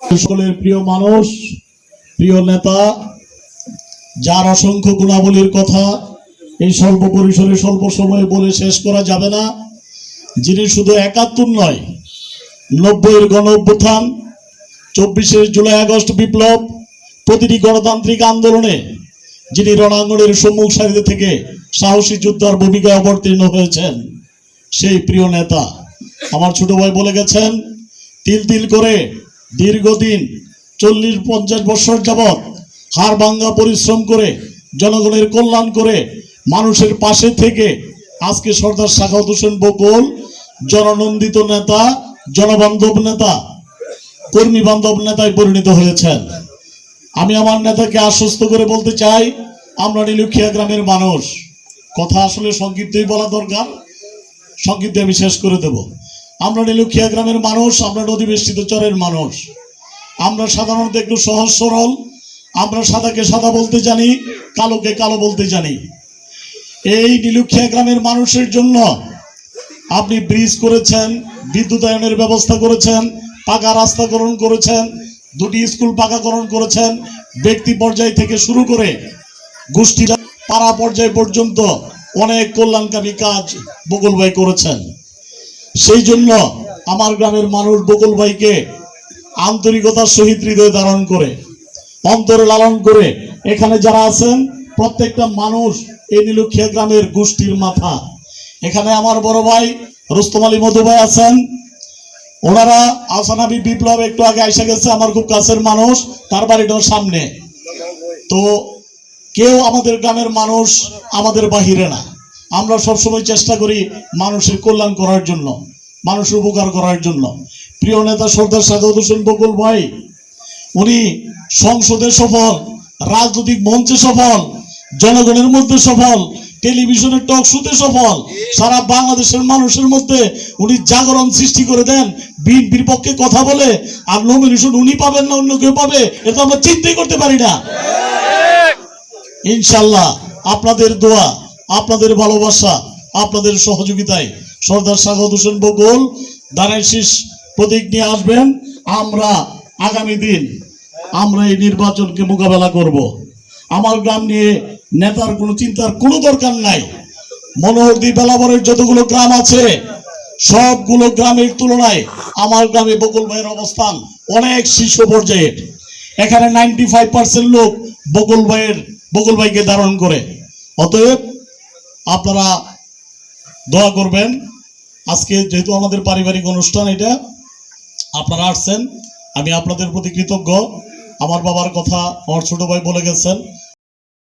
সকলের প্রিয় মানুষ, প্রিয় নেতা, যার অসংখ্য গুণাবলীর কথা এই স্বল্প পরিসরে, স্বল্প সময়ে বলে শেষ করা যাবে না, যিনি শুধু একাত্তর নয়, নব্বইয়ের গণ অভ্যুত্থান চব্বিশে জুলাই আগস্ট বিপ্লব, প্রতিটি গণতান্ত্রিক আন্দোলনে যিনি রণাঙ্গনের সম্মুখ সারিতে থেকে সাহসী যোদ্ধার ভূমিকায় অবতীর্ণ হয়েছেন, সেই প্রিয় নেতা। আমার ছোট ভাই বলে গেছেন, তিল তিল করে দীর্ঘদিন চল্লিশ পঞ্চাশ বছর যাবৎ হাড় ভাঙ্গা পরিশ্রম করে, জনগণের কল্যাণ করে, মানুষের পাশে থেকে আজকে সর্দার শাখাউত হোসেন বকুল, জননন্দিত নেতা, জনবান্ধব নেতা, কর্মী বান্ধব নেতায় পরিণত হয়েছেন। আমি আমার নেতাকে আশ্বস্ত করে বলতে চাই, আমরা নীলুখিয়া গ্রামের মানুষ। কথা আসলে সংক্ষিপ্তই বলা দরকার, সংক্ষিপ্ত আমি শেষ করে দেব। আমরা নীলুখিয়া গ্রামের মানুষ, আমরা নদীবেষ্টিত চরের মানুষ। আমরা সাধারণত একটু সহজ সরল, আমরা সাদাকে সাদা বলতে জানি, কালোকে কালো বলতে জানি। এই নীলুখিয়া গ্রামের মানুষের জন্য আপনি ব্রিজ করেছেন, বিদ্যুতায়নের ব্যবস্থা করেছেন, পাকা রাস্তাকরণ করেছেন, দুটি স্কুল পাকাকরণ করেছেন, ব্যক্তি পর্যায় থেকে শুরু করে গোষ্ঠী পাড়া পর্যায় পর্যন্ত অনেক কল্যাণকামী কাজ বকুল ভাই করেছেন। সেই জন্য আমার গ্রামের মানুষ বকুল ভাইকে আন্তরিকতার সহিত হৃদয় ধারণ করে, অন্তরে লালন করে এখানে যারা আছেন, প্রত্যেকটা মানুষ এই নীলুখিয়া গ্রামের গোষ্ঠীর মাথা। এখানে আমার বড় ভাই রুস্তম আলী মধু ভাই আছেন। ওনারা আসানাবি বিপ্লব একটু আগে এসে গেছে, আমার খুব কাছের মানুষ, তার বাড়িটাও সামনে। তো কেউ আমাদের গ্রামের মানুষ আমাদের বাহিরে না। আমরা সবসময় চেষ্টা করি মানুষের কল্যাণ করার জন্য মানুষের উপকার করার জন্য। প্রিয় নেতা সর্দার সাগর হোসেন বকুল ভাই উনি সংসদে সফল রাজনৈতিক মঞ্চে সফল জনগণের মধ্যে সফল টেলিভিশনের টক শুতে সফল সারা বাংলাদেশের মানুষের মধ্যে উনি জাগরণ সৃষ্টি করে দেন বিএনপির পক্ষে কথা বলে আর নমিনেশন উনি পাবেন না অন্য কেউ পাবে এটা আমরা চিন্তাই করতে পারি না। ইনশাল্লাহ আপনাদের দোয়া আপনাদের ভালোবাসা, আপনাদের সহযোগিতায় সর্দার সাগর হোসেন বকুল শীষ প্রতীক নিয়ে আসবেন। আমরা আগামী দিন আমরা এই নির্বাচনকে মোকাবেলা করব। আমার গ্রাম নিয়ে নেতার কোনো চিন্তার কোনো দরকার নাই। মনোহরদি বেলাবরের যতগুলো গ্রাম আছে, সবগুলো গ্রামের তুলনায় আমার গ্রামে বকুল ভাইয়ের অবস্থান অনেক শীর্ষ পর্যায়ের। এখানে নাইনটি ফাইভ পার্সেন্ট লোক বকুল ভাইয়ের, বকুল ভাইকে ধারণ করে। অতএব আপনারা দোয়া করবেন। আজকে যেহেতু আমাদের পারিবারিক অনুষ্ঠান এটা, আপনারা আসছেন, আমি আপনাদের প্রতি কৃতজ্ঞ। আমার বাবার কথা আমার ছোট ভাই বলে গেছেন।